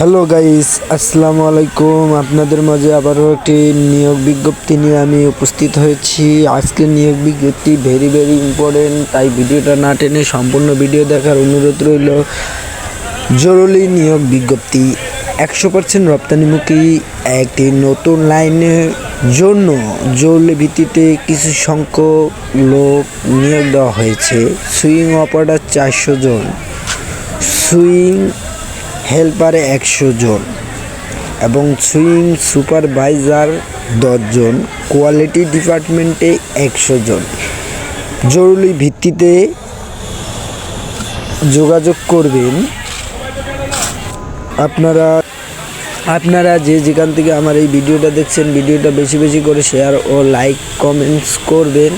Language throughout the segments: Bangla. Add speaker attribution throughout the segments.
Speaker 1: হ্যালো গাইস আসসালামু আলাইকুম আপনাদের মাঝে আবারও একটি নিয়োগ বিজ্ঞপ্তি নিয়ে আমি উপস্থিত হয়েছি আজকের নিয়োগ বিজ্ঞপ্তি ভেরি ভেরি ইম্পর্টেন্ট তাই ভিডিওটা না টেনে সম্পূর্ণ ভিডিও দেখার অনুরোধ রইল। জরুরি নিয়োগ বিজ্ঞপ্তি একশো পার্সেন্ট রপ্তানিমুখী একটি নতুন লাইনের জন্য জরুরি ভিত্তিতে কিছু সংখ্যক লোক নিয়োগ দেওয়া হয়েছে। সুইং অপারেটার চারশো জন। সুইং হেল্পারে একশো জন এবং সুইং সুপারভাইজার দশজন কোয়ালিটি ডিপার্টমেন্টে একশো জন। জরুরি ভিত্তিতে যোগাযোগ করবেন। আপনারা আপনারা যে যেখান থেকে আমার এই ভিডিওটা দেখছেন, ভিডিওটা বেশি বেশি করে শেয়ার ও লাইক কমেন্টস করবেন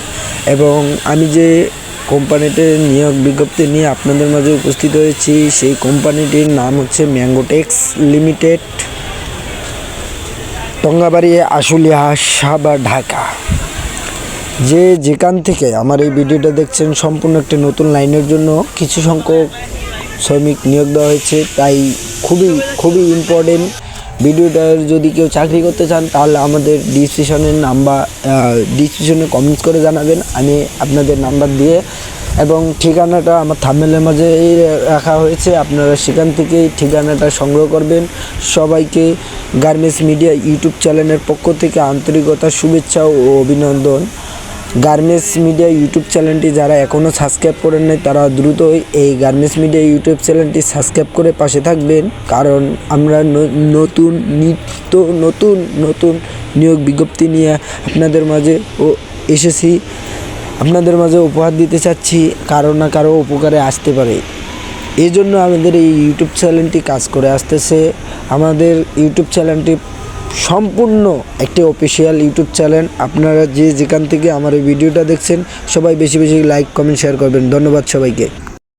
Speaker 1: এবং আমি যে কোম্পানিতে নিয়োগ বিজ্ঞপ্তি নিয়ে আপনাদের মাঝে উপস্থিত হয়েছি। সেই কোম্পানিটির নাম হচ্ছে ম্যাঙ্গোটেক্স লিমিটেড, টঙ্গাবাড়ি, আশুলিয়া, সাবা, ঢাকা। যে যেখান থেকে আমার এই ভিডিওটা দেখছেন, সম্পূর্ণ একটি নতুন লাইনের জন্য কিছু সংখ্যক শ্রমিক নিয়োগ দেওয়া হয়েছে, তাই খুবই খুবই ইম্পর্টেন্ট ভিডিওটার যদি কেউ চাকরি করতে চান, তাহলে আমাদের ডিসক্রিপশনের নাম্বার ডিসক্রিপশনে কমেন্টস করে জানাবেন। আমি আপনাদের নাম্বার দিয়ে এবং ঠিকানাটা আমার থামেলের মাঝেই রাখা হয়েছে। আপনারা সেখান থেকেই ঠিকানাটা সংগ্রহ করবেন। সবাইকে গার্মেন্টস মিডিয়া ইউটিউব চ্যানেলের পক্ষ থেকে আন্তরিকতা, শুভেচ্ছা ও অভিনন্দন। গার্মেন্টস মিডিয়া ইউটিউব চ্যানেলটি যারা এখনও সাবস্ক্রাইব করেন নাই, তারা দ্রুতই এই গার্মেন্টস মিডিয়া ইউটিউব চ্যানেলটি সাবস্ক্রাইব করে পাশে থাকবেন। কারণ আমরা নতুন নিত্য নতুন নতুন নিয়োগ বিজ্ঞপ্তি নিয়ে আপনাদের মাঝে ও এসেছি। আপনাদের মাঝে উপহার দিতে চাচ্ছি, কারও না কারও উপকারে আসতে পারে। এই জন্য আমাদের এই ইউটিউব চ্যানেলটি কাজ করে আসতেছে। আমাদের ইউটিউব চ্যানেলটি সম্পূর্ণ একটি অফিসিয়াল ইউটিউব চ্যানেল আপনারা যে যেখান থেকে আমার এই ভিডিওটা দেখছেন, সবাই বেশি বেশি লাইক কমেন্ট শেয়ার করবেন। ধন্যবাদ সবাইকে।